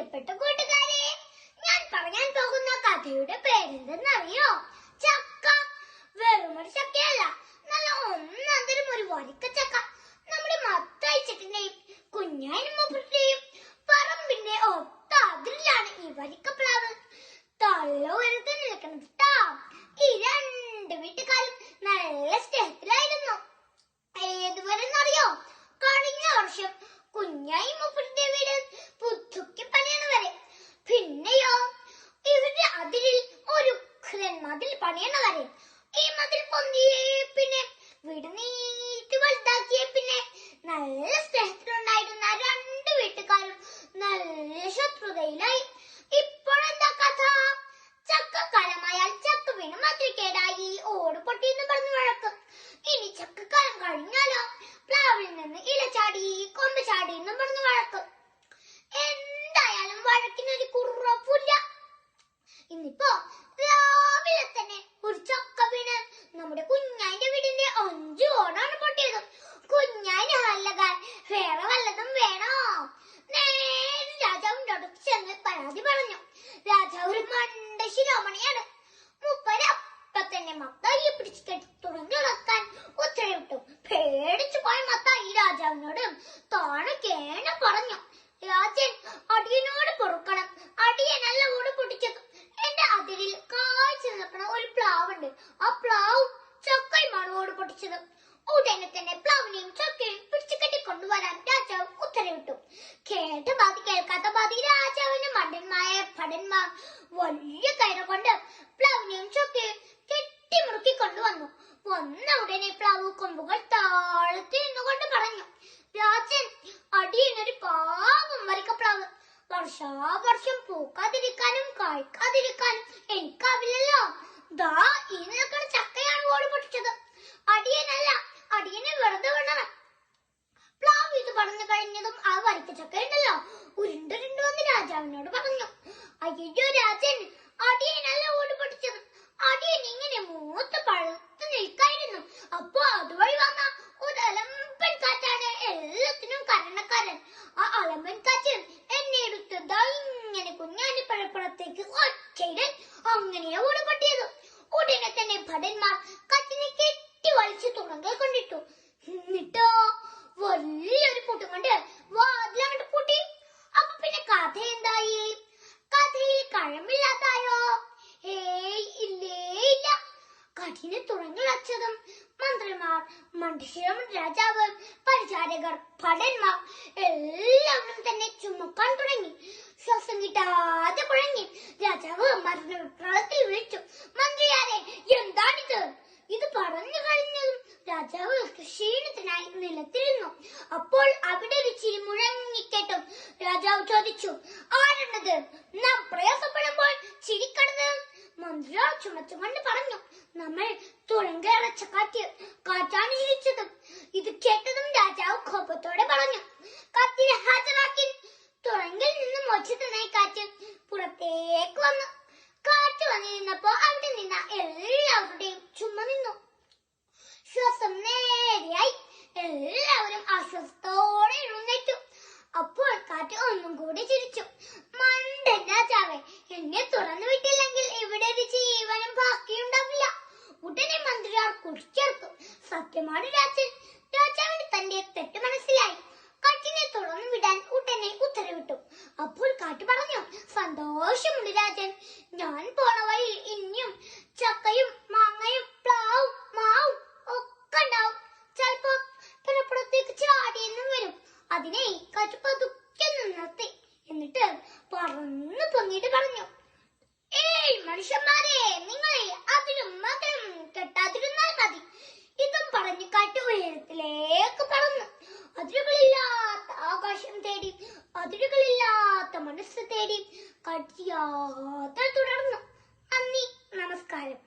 പ്രിയപ്പെട്ട കൂട്ടുകാരെ ഞാൻ പറയാൻ പോകുന്ന കഥയുടെ പേരെന്തെന്നറിയോ? ചക്ക. വെറുമൊരു ചക്കയല്ല. നല്ല ഒന്നാന്തരം ഒരു വരിക്ക ചക്ക. നമ്മുടെ മത്തയച്ചട്ടിന്റെയും കുഞ്ഞാനിമ്മൂപ്പന്റെയും പറമ്പിന്റെ ഒത്ത അതിരിലാണ് ഈ വരിക്കപ്ലാവ് തള്ള ഉയരത്തിൽ നിൽക്കുന്നത്. ഈ രണ്ട് വീട്ടുകാരും നല്ല സ്നേഹത്തിലായിരുന്നു നല്ല സ്നേഹത്തിലുണ്ടായിരുന്ന രണ്ട് വീട്ടുകാരും നല്ല ശത്രുതയിലായി. ഇപ്പോഴെന്താ കഥ? ചക്കക്കാലമായാൽ ചക്ക വീണ് മതിൽ കേടായി ഓട് പൊട്ടിയെന്ന് പറഞ്ഞു വഴക്ക്. ഇനി ചക്കക്കാലം കഴിഞ്ഞാലോ? പ്ലാവിൽ നിന്ന് ഇല ചാടി കൊമ്പ് ചാടി എന്നും പറഞ്ഞു വഴക്ക്. എന്തായാലും വഴക്കിനൊരു കുറവില്ല ഇന്നിപ്പോ ഒരു മണ്ട ശിരോമണിയാണ്. മുപ്പര് അപ്പ തന്നെ മത്തായിയെ പിടിച്ച് കെട്ടി തുറന്നുറക്കാൻ ഉത്തരവിട്ടു. പേടിച്ചു പോയ മത്തായി രാജാവിനോട് താണു കേണ പറഞ്ഞു. രാജൻ അടിയനോട് പൊറുക്കണം. അടിയനല്ല ഓട് പൊട്ടിച്ചത് എന്റെ അതിരിൽ കാഴ്ച നിൽക്കണ ഒരു പ്ലാവുണ്ട്. ആ പ്ലാവ് ചക്കയുമാണ് ഓട് പൊട്ടിച്ചത്. ഉടനെ തന്നെ പ്ലാവിനെയും ചക്കയും പിടിച്ചു കെട്ടി കൊണ്ടുവരാൻ രാജാവ് ഉത്തരവിട്ടു. കേട്ട പാതി കേൾക്കാത്ത ബാധി രാജാവിന് മണ്ടന്മായ ഭടന്മാർ വലിയ കയറ കൊണ്ട് പ്ലാവിനെയും കെട്ടി കെട്ടിമുറുക്കി കൊണ്ടുവന്നു. വന്ന ഉടനെ പ്ലാവ് കൊമ്പുകൾ താഴ്ത്തി നിന്നുകൊണ്ട് പറഞ്ഞു രാജൻ അടിയനൊരു പാവം വരിക്കപ്ലാവ് വർഷാവർഷം പൂക്കാതിരിക്കാനും കായ്ക്കാതിരിക്കാനും എനിക്കാവില്ലല്ലോ. ദാ ഈ നിൽക്കുന്ന ചക്കയാണ് ഓടി പൊട്ടിച്ചത്. അടിയനല്ല അടിയനെ വെറുതെ വിടണം പ്ലാവ് ഇത് പറഞ്ഞു കഴിഞ്ഞതും വരിക്ക ചക്ക ഉണ്ടല്ലോ? ഉരുണ്ടുരുണ്ടു വന്ന് രാജാവിനോട് പറഞ്ഞു. അയ്യോ രാജൻ അടിയനല്ല ഓടി പൊട്ടിച്ചത്. അടിയൻ ഇങ്ങനെ മൂത്ത് പഴുത്ത് നിൽക്കായിരുന്നു. അപ്പോ അതുവഴി വന്ന ഒരു അലമ്പൻ കാറ്റാണ് എല്ലാത്തിനും കാരണക്കാരൻ. ആ അലമ്പൻ കാറ്റ് എന്നെ എടുത്ത് ദാ ഇങ്ങനെ കുഞ്ഞാനി പഴപ്പുറത്തേക്ക് ഒറ്റയിടൻ അങ്ങനെ ഓടി പൊട്ടിയത്. ഉടനെ തന്നെ ഭടന്മാർ കാറ്റിനെ കെട്ടി വലിച്ചു തുറങ്കൽ കൊണ്ടിട്ടു. കഠിന തുറങ്ങളച്ചതും മന്ത്രിമാർ മണ്ഡലം രാജാവ് പരിചാരകർ ഭടന്മാർ എല്ലാവരും തന്നെ ചുമക്കാൻ തുടങ്ങി. ശ്വാസം കിട്ടാതെ കുഴങ്ങി. രാജാവ് മരണ വിപ്ലവത്തിൽ വിളിച്ചു മന്ത്രിയാരെ എന്താണിത്? ഇത് പറഞ്ഞു കഴിഞ്ഞതും രാജാവ് ക്ഷീണത്തിനായി നിലത്തിരുന്നു. അപ്പോൾ അവിടെ ഒരു ചിരി മുഴങ്ങിക്കേട്ടും രാജാവ് ചോദിച്ചു ആരണത്? നാം പ്രയാസപ്പെടുമ്പോൾ ചിരിക്കണത് മന്ത്രിയാർ ചുമച്ചുകൊണ്ട് പറഞ്ഞു നമ്മൾ തുളങ്കറച്ച കാറ്റ് കാറ്റാണ് ജീവിച്ചത്. ഇത് കേട്ടതും രാജാവ് കോപത്തോടെ പറഞ്ഞു കത്തിനെ ഹാജരാക്കി. തുറങ്കിൽ നിന്ന് മോചിതനായി കാറ്റ് പുറത്തേക്ക് വന്നു കാറ്റ് വന്നു നിന്നപ്പോ അവിടെ നിന്ന എല്ലാവരുടെയും ചുമ നിന്നു ശ്വാസം നേരെയായി എല്ലാവരും ആശ്വാസത്തോടെ എഴുന്നേറ്റു അപ്പോൾ കാറ്റ് ഒന്നും കൂടി ചിരിച്ചു മണ്ടൻ രാജാവെ എന്നെ തുറന്നു വിട്ടില്ലെങ്കിൽ ഇവിടെ ഒരു ജീവനും ബാക്കിയുണ്ടാവില്ല ഉടനെ കുറിച്ചേർത്തു സത്യമാണ് രാജൻ രാജാവിന് തന്റെ തെറ്റ് മനസ്സിലായി. കാറ്റിനെ തുടർന്ന് വിടാൻ ഉടനെ ഉത്തരവിട്ടു. അപ്പോൾ കാറ്റ് പറഞ്ഞു സന്തോഷമുണ്ട് രാജൻ. ഞാൻ പോണ. കാറ്റ് യാത്ര തുടർന്നു നന്ദി. നമസ്കാരം.